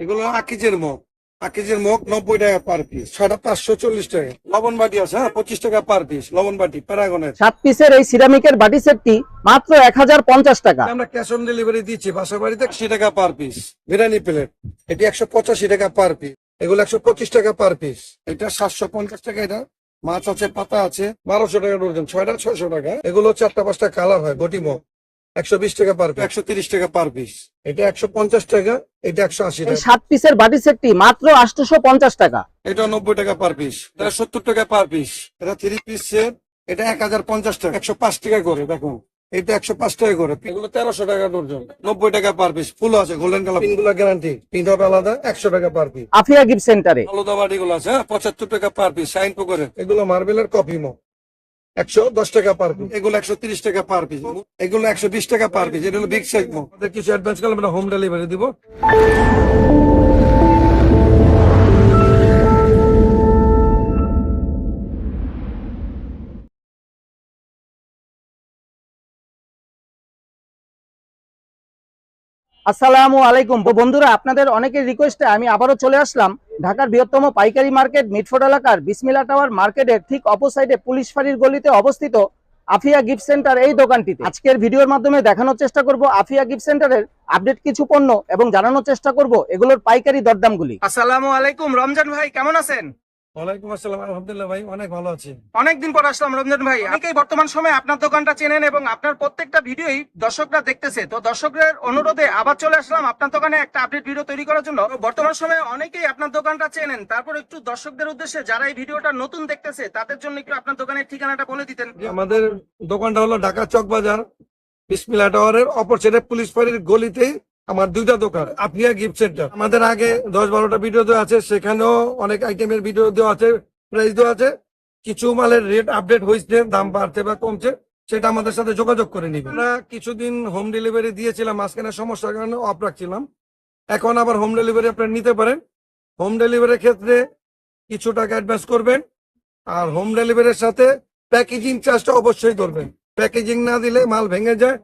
এগুলো আকিজের মুখ আকিজের মুখ নব্বই টাকা পার পিস ছয়টা পাঁচশো চল্লিশ টাকা। লবণ বাটি আছে হ্যাঁ পঁচিশ টাকা পার পিস লবণ বাটি প্যারাগনের। সাত পিসের এই সিরামিকের বাটি সেটটি মাত্র এক হাজার পঞ্চাশ টাকা। আমরা ক্যাশ অন ডেলিভারি দিচ্ছি বাসা বাড়িতে আশি টাকা পার পিস বিরিয়ানি প্লেট এটি একশো পঁচাশি টাকা পার পিস এগুলো একশো পঁচিশ টাকা পার পিস এটা সাতশো পঞ্চাশ টাকা এটা। মাছ আছে পাতা আছে বারোশো টাকা ডজন ছয়টা ছয়শো টাকা। এগুলো চারটা পাঁচটা কালার হয় গটি মুখ একশো বিশ টাকা পার একশো তিরিশ টাকা পার পিস এটা একশো পঞ্চাশ টাকা এটা একশো আশি টাকা। সাত পিসের বাটি সেটটি মাত্র আটশোশো পঞ্চাশ টাকা। এটা নব্বই টাকা পার পিস এটা সত্তর টাকা পার পিস এটা থ্রি পিস সেট এটা এক হাজার পঞ্চাশ টাকা। একশো পাঁচ টাকা করে দেখুন। এটা একশো পাঁচ টাকা করে। এগুলো তেরোশো টাকা ডর্জন নব্বই টাকা পার পিস ফুল আছে গোল্ডেন কালার পিনগুলো গ্যারান্টি পিন হবে আলাদা একশো টাকা পার পিস আফিয়া গিফট সেন্টারে আলাদা বাড়িগুলো আছে হ্যাঁ? পঁচাত্তর টাকা পার পিস সাইন পুকুরের এগুলো মার্বেলের কপি মো একশো দশ টাকা পার পিস এগুলো একশো তিরিশ টাকা পার পিস এগুলো একশো বিশ টাকা পার পিস এটা হলো বিগ সেগমো কিছু অ্যাডভান্স করলে আমরা হোম ডেলিভারি দিব। আসসালামু আলাইকুম। বন্ধুরা, আপনাদের অনেকের রিকোয়েস্টে আমি আবারও চলে আসলাম ঢাকার বৃহত্তম পাইকারি মার্কেট মিটফোর্ড এলাকার বিসমিলা টাওয়ার মার্কেটের ঠিক অপোসাইডে পুলিশ ফাঁড়ির গলিতে অবস্থিত আফিয়া গিফট সেন্টার এই দোকানটিতে। আজকের ভিডিওর মাধ্যমে দেখানোর চেষ্টা করব আফিয়া গিফট সেন্টারের আপডেট কিছু পণ্য এবং জানানোর চেষ্টা করব এগুলোর পাইকারি দরদামগুলি। আসসালামু আলাইকুম, রমজান ভাই, কেমন আছেন? ওয়ালাইকুম আসসালাম আলহামদুলিল্লাহ ভাই অনেক ভালো আছি। অনেকদিন পর আসলাম ভাই। অনেকেই বর্তমান সময়ে আপনার দোকানটা চেনেন এবং আপনার প্রত্যেকটা ভিডিওই দর্শকরা দেখতেছে? তো দর্শকদের অনুরোধে আবার চলে আসলাম আপনার দোকানে একটা আপডেট ভিডিও তৈরি করার জন্য। বর্তমান সময়ে অনেকেই আপনার দোকানটা চেনেন। তারপর একটু দর্শকদের উদ্দেশ্যে যারা এই ভিডিওটা নতুন দেখতেছে তাদের জন্য একটু আপনার দোকানের ঠিকানাটা বলে দিতেন। আমাদের দোকানটা হলো ঢাকা চক বাজার বিসমিলা টাওয়ারের অপর সাইডে পুলিশ ফাঁড়ির গলিতেই আমার দুইটা দোকান আপিয়া গিফট সেন্টার আমাদের আগে দশ বারোটা ভিডিও দেওয়া আছে, সেখানেও অনেক আইটেমের ভিডিও দেওয়া আছে প্রাইস দেওয়া আছে। কিছু মালের রেট আপডেট হয়েছে, দাম বাড়তে বা কমছে, সেটা আমাদের সাথে যোগাযোগ করে নিবে আমরা কিছুদিন হোম ডেলিভারি দিয়েছিলাম, মাঝখানে সমস্যার কারণে অফ রাখছিলাম। এখন আবার হোম ডেলিভারি আপনারা নিতে পারেন। হোম ডেলিভারির ক্ষেত্রে কিছু টাকা অ্যাডভান্স করবেন, আর হোম ডেলিভারির সাথে প্যাকেজিং চার্জটা অবশ্যই ধরবেন। প্যাকেজিং না দিলে মাল ভেঙে যায়,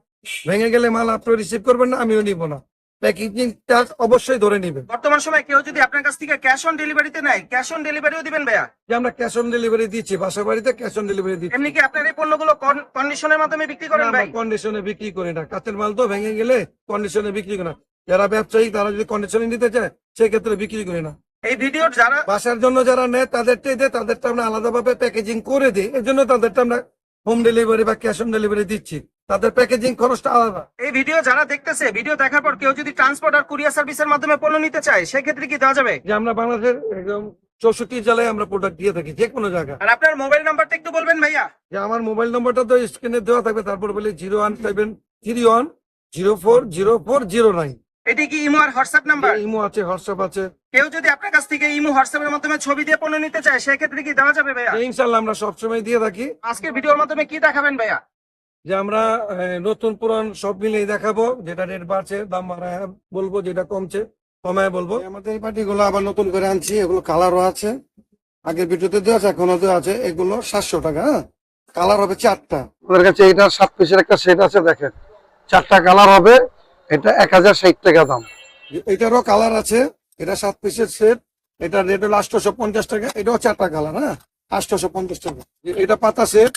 ভেঙে গেলে মাল আপনি রিসিভ করবেন না, আমিও নিব না। প্যাকেজিং চার্জ অবশ্যই ধরে নিবেন। বর্তমান সময় কেউ যদি আপনার কাছ থেকে ক্যাশ অন ডেলিভারিতে নেয় ক্যাশ অন ডেলিভারিও দিবেন ভাইয়া। যে আমরা ক্যাশ অন ডেলিভারি দিচ্ছি বাসা বাড়িতে ক্যাশ অন ডেলিভারি দিচ্ছি। এমনি কি আপনার এই পণ্যগুলো কন্ডিশনের মাধ্যমে বিক্রি করেন ভাই? কন্ডিশনে বিক্রি করি না। কাঁচের মাল তো ভেঙে গেলে কন্ডিশনে বিক্রি করি না। যারা ব্যবসায়ী তারা যদি কন্ডিশনে নিতে চায় সেক্ষেত্রে বিক্রি করি না। এই ভিডিওর যারা বাসার জন্য যারা নেয় তাদেরটাই দেয় তাদেরটা আমরা আলাদাভাবে প্যাকেজিং করে দিই। এর জন্য তাদেরটা আমরা হোম ডেলিভারি বা ক্যাশ অন ডেলিভারি দিচ্ছি। তাদের প্যাকেজিং খরচটা আলাদা। এই ভিডিও যারা দেখতেছে ভিডিও দেখার পর কেউ যদি ট্রান্সপোর্ট আর কুরিয়ার সার্ভিসের মাধ্যমে পণ্য নিতে চায় সেক্ষেত্রে কি দেওয়া যাবে? যে আমরা বাংলাদেশের একদম চৌষট্টি জেলায় আমরা প্রোডাক্ট দিয়ে থাকি যে কোনো জায়গায়। আর আপনার মোবাইল নাম্বারটা একটু বলবেন ভাইয়া। যে আমার মোবাইল নম্বরটা তো স্ক্রিনে দেওয়া থাকবে তারপর বলে zero one seven three one zero four zero four zero nine. এটি কি ইমো আর হোয়াটসঅ্যাপ নাম্বার? ইমো আছে হোয়াটসঅ্যাপ আছে। কেউ যদি আপনার কাছ থেকে ইমো হোয়াটসঅ্যাপের মাধ্যমে ছবি দিয়ে পণ্য নিতে চায় সেক্ষেত্রে কি দেওয়া যাবে ভাইয়া? ইনশাল্লাহ আমরা সবসময় দিয়ে থাকি। আজকে ভিডিওর মাধ্যমে কি দেখাবেন ভাইয়া? যে আমরা আহ, নতুন পুরান সব মিলিয়ে দেখাবো যেটা রেট বাড়ছে দাম বাড়ায় বলব যেটা কমছে কমায় বলব। আমাদের এই পার্টিগুলো আবার নতুন করে আনছি এগুলো কালারও আছে। আগের ভিডিওতে দেওয়া আছে এখনও দেওয়া আছে এগুলো সাতশো টাকা হ্যাঁ? কালার হবে চারটা। আমাদের কাছে এটা সাত পিসের একটা সেট আছে দেখেন। চারটা কালার হবে এটা এক হাজার ষাট টাকা দাম। এটারও কালার আছে এটা সাত পিসের সেট এটা রেট হলো আটশোশো পঞ্চাশ টাকা এটাও চারটা কালার হ্যাঁ? আটশোশো পঞ্চাশ টাকা। এটা পাতা সেট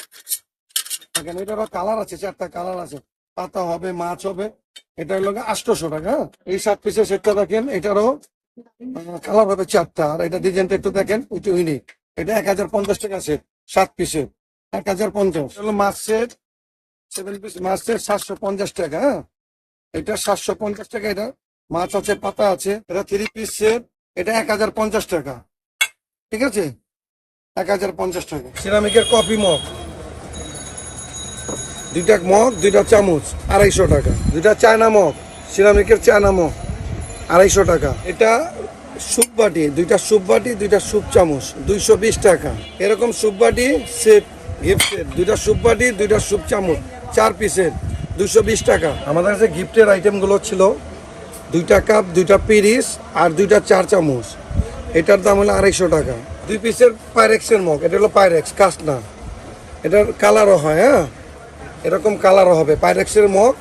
দেখেন এটারও কালার আছে, চারটা কালার আছে। পাতা হবে, মাছ হবে, এটা হলো আটশোশো টাকা হ্যাঁ? এই সাত পিসের সেটটা দেখেন, এটারও কালার হবে চারটা, আর এটা ডিজাইনটা একটু দেখেন, একটু ইউনিক এটা এক হাজার পঞ্চাশ টাকা সেট সাত পিসের এক হাজার পঞ্চাশ। হলো মাছ সেট সেভেন পিস মাছ সেট সাতশো পঞ্চাশ টাকা হ্যাঁ? এটা সাতশো পঞ্চাশ টাকা এটা, মাছ আছে, পাতা আছে, এটা থ্রি পিস সেট এটা এক হাজার পঞ্চাশ টাকা, ঠিক আছে? এক হাজার পঞ্চাশ টাকা। সিরামিকের কফি মগ দুইটা মগ, দুইটা চামচ, আড়াইশো টাকা। দুইটা চায়না মগ, সিরামিকের চায়না মগ, আড়াইশো টাকা। এটা স্যুপ বাটি, দুইটা স্যুপ বাটি, দুইটা স্যুপ চামচ, দুইশো বিশ টাকা। এরকম স্যুপ বাটি সেট গিফট দুইটা স্যুপ বাটি, দুইটা স্যুপ চামচ, চার পিসের, দুইশো বিশ টাকা। আমাদের কাছে গিফটের আইটেমগুলো ছিল দুইটা কাপ, দুইটা পিরিস আর দুইটা চার চামচ। এটার দাম হলো আড়াইশো টাকা। দুই পিসের পাইরেক্সের মগ, এটা হলো পাইরেক্স কাস্ট না এটার কালারও হয় হ্যাঁ? এরকম কালারও হবে। পাইরেক্সের মগ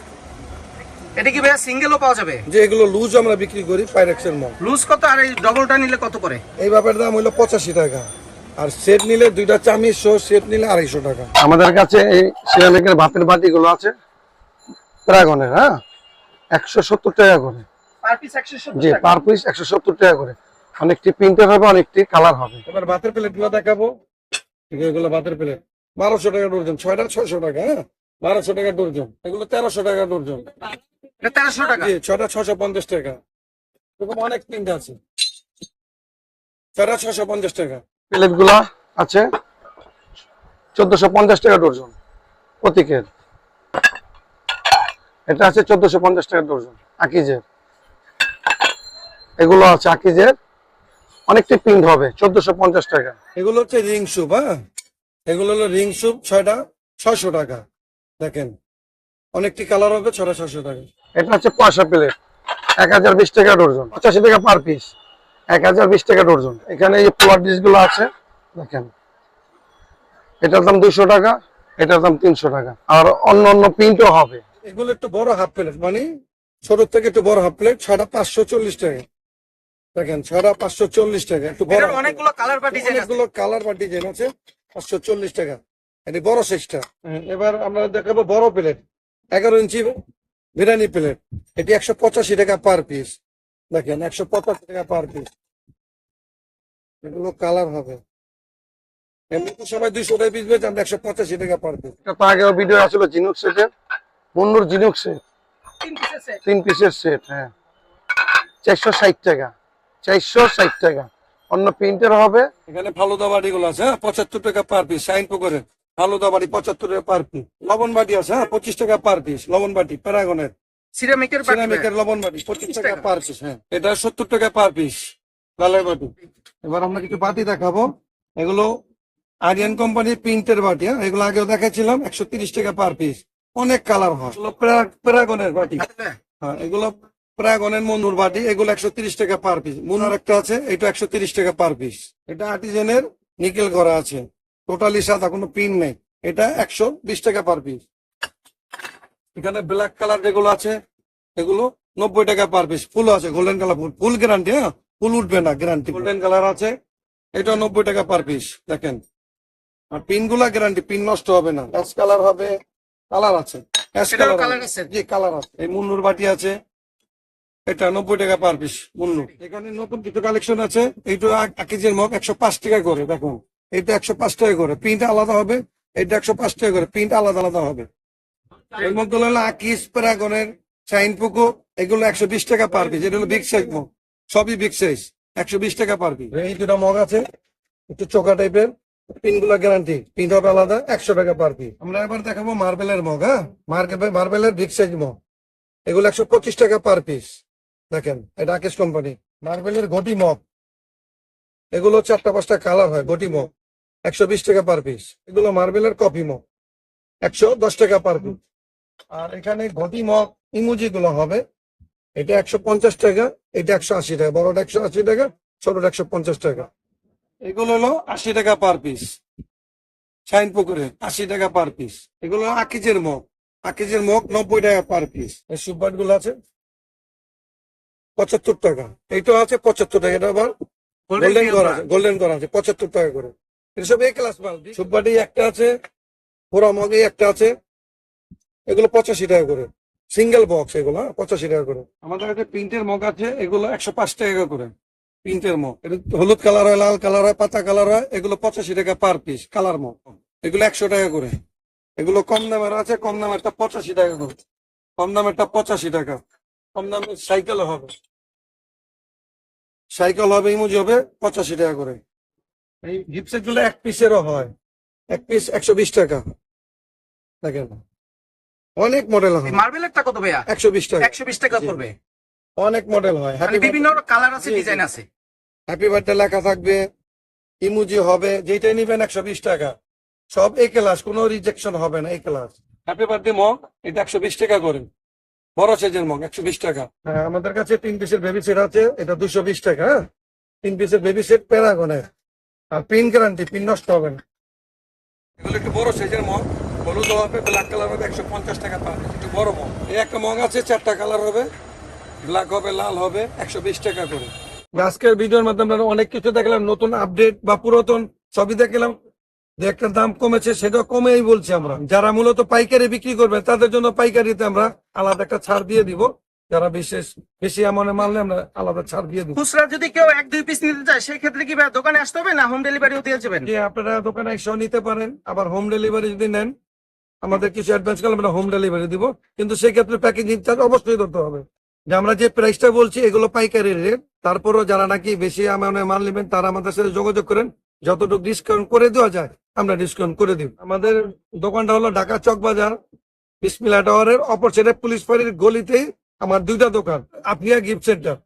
এটা কি ভাইয়া সিঙ্গেলও পাওয়া যাবে? যে এগুলো লুজ আমরা বিক্রি করি পাইরেক্সের মগ লুজ কত আর এই ডবলটা নিলে কত করে? এই ব্যাপারের দাম হলো পঁচাশি টাকা। আর সেট নিলে দুইটা চামিচ সহ সেট নিলে আড়াইশো টাকা। আমাদের কাছে এই সিরামিকের ভাতের বাটি গুলো আছে প্রাগনের হ্যাঁ? একশো সত্তর টাকা করে। পার পিস 170 জি পার পিস একশো সত্তর টাকা করে। অনেকটি প্রিন্টার হবে অনেকটি কালার হবে। এবার ভাতের প্লেটগুলো দেখাবো। ঠিক এগুলো ভাতের প্লেট বারোশো টাকা ডর্জন ছয়টা ছয়শো টাকা হ্যাঁ? বারোশো টাকা ডর্জন এগুলো তেরোশো টাকা ডর্জন 1300 টাকা? জি ছয়টা ছশো পঞ্চাশ টাকা। এরকম অনেক প্রিন্ট আছে। ছয়টা ছশো পঞ্চাশ টাকা। প্লেটগুলা আছে। চোদ্দশো পঞ্চাশ টাকা ডর্জন প্রতীকের। এটা আছে চোদ্দশো পঞ্চাশ টাকা ডর্জন আকিজের। এগুলো আছে আকিজের। অনেকটি প্রিন্ট হবে চোদ্দশো পঞ্চাশ টাকা। এগুলো হচ্ছে রিং স্যুপ হ্যাঁ? এগুলো হলো রিং স্যুপ ছয়টা ছয়শো টাকা। দেখেন অনেকটি কালার হবে ছয়টা ছয়শো টাকা। এটা হচ্ছে পয়সা প্লেট এক হাজার বিশ টাকা ডর্জন পঁচাশি টাকা পার পিস এক হাজার বিশ টাকা ডর্জন। এখানে এই পোলার ডিশগুলো আছে দেখেন। এটার দাম দুইশো টাকা এটার দাম তিনশো টাকা। আর অন্য অন্য প্রিন্টও হবে। এগুলো একটু বড় হাফ প্লেট মানে ছোট থেকে একটু বড় হাফ প্লেট ছয়টা পাঁচশো চল্লিশ টাকা। দেখেন ছয়টা পাঁচশো চল্লিশ টাকা একটু বড়। অনেকগুলো কালার বা ডিজাইন অনেকগুলো কালার বা ডিজাইন আছে পাঁচশো চল্লিশ টাকা। এটি বড় সাইজটা এবার আমরা দেখাবো বড় প্লেট। এগারো ইঞ্চি বিরিয়ানি প্লেট। এটি একশো পঁচাশি টাকা পার পিস। দেখেন একশো পঁচাশি টাকা পার পিস। এগুলো কালার হবে। এমনি তো সবাই দুইশো টাকা পিস আমরা একশো পঁচাশি টাকা পার পিস। এটা তো আগেও ভিডিও আসলো জিনুক সেটের। মুন্নুর জিনুক সেট। তিন পিসের সেট তিন পিসের সেট হ্যাঁ। চারশো ষাট টাকা। চারশো ষাট টাকা। অন্য প্রিন্টার হবে। এখানে ফালুদা বাড়ি গুলো আছে হ্যাঁ পঁচাত্তর টাকা পার পিস সাইন পুকুরের ফালুদা বাড়ি পঁচাত্তর টাকা পার পিস লবণ বাটি আছে হ্যাঁ পঁচিশ টাকা পার পিস লবণ বাটি প্যারাগনের। সিরামিকের সিরামিকের লবণ বাটি পঁচিশ টাকা পার পিস হ্যাঁ। এটা সত্তর টাকা পার পিস লালের বাটি। এবার আমরা কিছু বাটি দেখাবো। এগুলো আরিয়ান কোম্পানির প্রিন্টের বাটি হ্যাঁ এগুলো আগেও দেখাচ্ছিলাম একশো তিরিশ টাকা পার পিস অনেক কালার হয়। প্যারাগনের বাটি। হ্যাঁ। এগুলো প্রাগনের মনুর বাটি এগুলো একশো তিরিশ টাকা পার পিস মনুর একটা আছে এটা একশো তিরিশ টাকা পার পিস এটা আর্টিজেনের নিকেল করা আছে। টোটালি সাদা কোনো পিন নেই। এটা একশো বিশ টাকা পার পিস এখানে ব্ল্যাক কালার যেগুলো আছে এগুলো নব্বই টাকা পার পিস ফুল আছে গোল্ডেন কালার ফুল। ফুল গ্যারান্টি হ্যাঁ? ফুল উঠবে না গ্যারান্টি গোল্ডেন কালার আছে। এটা নব্বই টাকা পার পিস দেখেন। আর পিনগুলা গ্যারান্টি পিন নষ্ট হবে না। অ্যাশ কালার হবে কালার আছে। অ্যাশ কালার আছে। জি কালার আছে। এই মুন্নুর বাটি আছে। এটা নব্বই টাকা পার পিস মুন্নু এখানে নতুন কিছু কালেকশন আছে। এইটা এক- এক কেজির মগ একশো পাঁচ টাকা করে দেখুন। এটা একশো পাঁচ টাকা করে। প্রিন্ট আলাদা হবে, এটা একশো পাঁচ টাকা করে। প্রিন্ট আলাদা আলাদা হবে। এই মগগুলো হলো আকিস প্যারাগনের চাইন পুকো, এগুলো একশো বিশ টাকা পার পিস এটা হলো বিগ সাইজ মগ। সবই বিগ সাইজ একশো বিশ টাকা পার পিস এই দুটা মগ আছে, একটু চোখা টাইপের পিনগুলো গ্যারান্টি পিন হবে আলাদা, একশো টাকা পার পিস আমরা এবার দেখাবো মার্বেলের মগ হ্যাঁ? মার্বেলের বিগ সাইজ মগ। এগুলো একশো পঁচিশ টাকা পার পিস দেখেন, এটা আকেশ কোম্পানি মার্বেলের গটি মগ। এগুলো চারটা পাঁচটা কালার হয় গটি মগ। একশো বিশ টাকা পার পিস এগুলো মার্বেলের কপি মগ একশো দশ টাকা পার পিস আর এখানে ঘটি মগ ইমুজি গুলো হবে। এটা একশো পঞ্চাশ টাকা এটা একশো আশি টাকা। বড়টা একশো আশি টাকা ছোটটা একশো পঞ্চাশ টাকা। এগুলো হলো আশি টাকা পার পিস শাইন পুকুরে আশি টাকা পার পিস এগুলো আকিজের মগ আকিজের মগ নব্বই টাকা পার পিস এই সুপারগুলো আছে। পঁচাত্তর টাকা। এইটা আছে পঁচাত্তর টাকা। এটা আবার গোল্ডেন করা আছে গোল্ডেন করা আছে পঁচাত্তর টাকা করে। এটা সব এ ক্লাস মাল সুপারি একটা আছে পোড়া মগে একটা আছে। এগুলো পঁচাশি টাকা করে। সিঙ্গেল বক্স এগুলো হ্যাঁ, পঁচাশি টাকা করে। আমাদের কাছে প্রিন্টের মগ আছে এগুলো একশো পাঁচ টাকা করে। প্রিন্টের মগ। এটা হলুদ কালার হয় লাল কালার হয় পাতা কালার হয় এগুলো পঁচাশি টাকা পার পিস কালার মগ। এগুলো একশো টাকা করে। এগুলো কম দামের আছে কম দামেরটা পঁচাশি টাকা করে। কম দামেরটা পঁচাশি টাকা। কম দামের সাইকেল হবে। সাইকেল হবে ইমুজি হবে পঁচাশি টাকা করে। এই গিপসেটগুলো এক পিসেরও হয়। এক পিস একশো বিশ টাকা। দেখেন। অনেক মডেল হয়। মার্বেলেরটা কত ভাইয়া? একশো বিশ টাকা। একশো বিশ টাকা। পড়বে। অনেক মডেল হয়। বিভিন্ন কালার আছে। ডিজাইন আছে। হ্যাপি বার্থডে লেখা থাকবে। ইমুজি হবে। যেটাই নিবেন একশো বিশ টাকা। সব এই ক্লাস কোনো রিজেকশন হবে না এই ক্লাস হ্যাপি বার্থডে মগ। এটা একশো বিশ টাকা করে। বড় সাইজের মগ একশো বিশ টাকা। হ্যাঁ আমাদের কাছে তিন পিসের বেবি সেট আছে। এটা দুশো বিশ টাকা হ্যাঁ? তিন পিসের বেবি সেট প্যারাগনের আর পিন গ্যারান্টি পিন নষ্ট হবে না। এগুলো একটু বড় সাইজের মগ। হলুদ হবে ব্ল্যাক কালার হবে একশো পঞ্চাশ টাকা পিস একটু বড় মগ। এই একটা মগ আছে চারটা কালার হবে। ব্ল্যাক হবে লাল হবে একশো বিশ টাকা করে। আজকের ভিডিওর মাধ্যমে আমরা অনেক কিছু দেখলাম নতুন আপডেট বা পুরাতন সবই দেখলাম। যে একটা দাম কমেছে সেটা কমেই বলছি আমরা। যারা মূলত পাইকারি বিক্রি করবে তাদের জন্য পাইকারিতে আমরা আলাদা একটা ছাড় দিয়ে দিব। যারা বিশেষ বেশি আমানে মানলে আমরা আলাদা ছাড় দিয়ে দিব খুচরা যদি কেউ এক দুই পিস নিতে চায় সেই ক্ষেত্রে কি ভাই দোকানে আসতে হবে না হোম ডেলিভারিও দিয়ে যাবেন? যে আপনারা দোকানে এসে নিতে পারেন আবার হোম ডেলিভারি যদি নেন আমাদের কিছু অ্যাডভান্স করলে আমরা হোম ডেলিভারি দিব। কিন্তু সেক্ষেত্রে প্যাকেজিং চার্জ অবশ্যই ধরতে হবে। যে আমরা যে প্রাইসটা বলছি এগুলো পাইকারি রেট তারপরও যারা নাকি বেশি আমানে মাল নেবেন তারা আমাদের সাথে যোগাযোগ করেন। যতটুকু ডিসকাউন্ট করে দেওয়া যায় আমরা ডিসকাউন্ট করে দিব। আমাদের দোকানটা হলো ঢাকা চক বাজার বিসমিলা টাওয়ারের অপর সাইডে পুলিশ ফাঁড়ির গলিতেই আমার দুইটা দোকান আফিয়া গিফট সেন্টার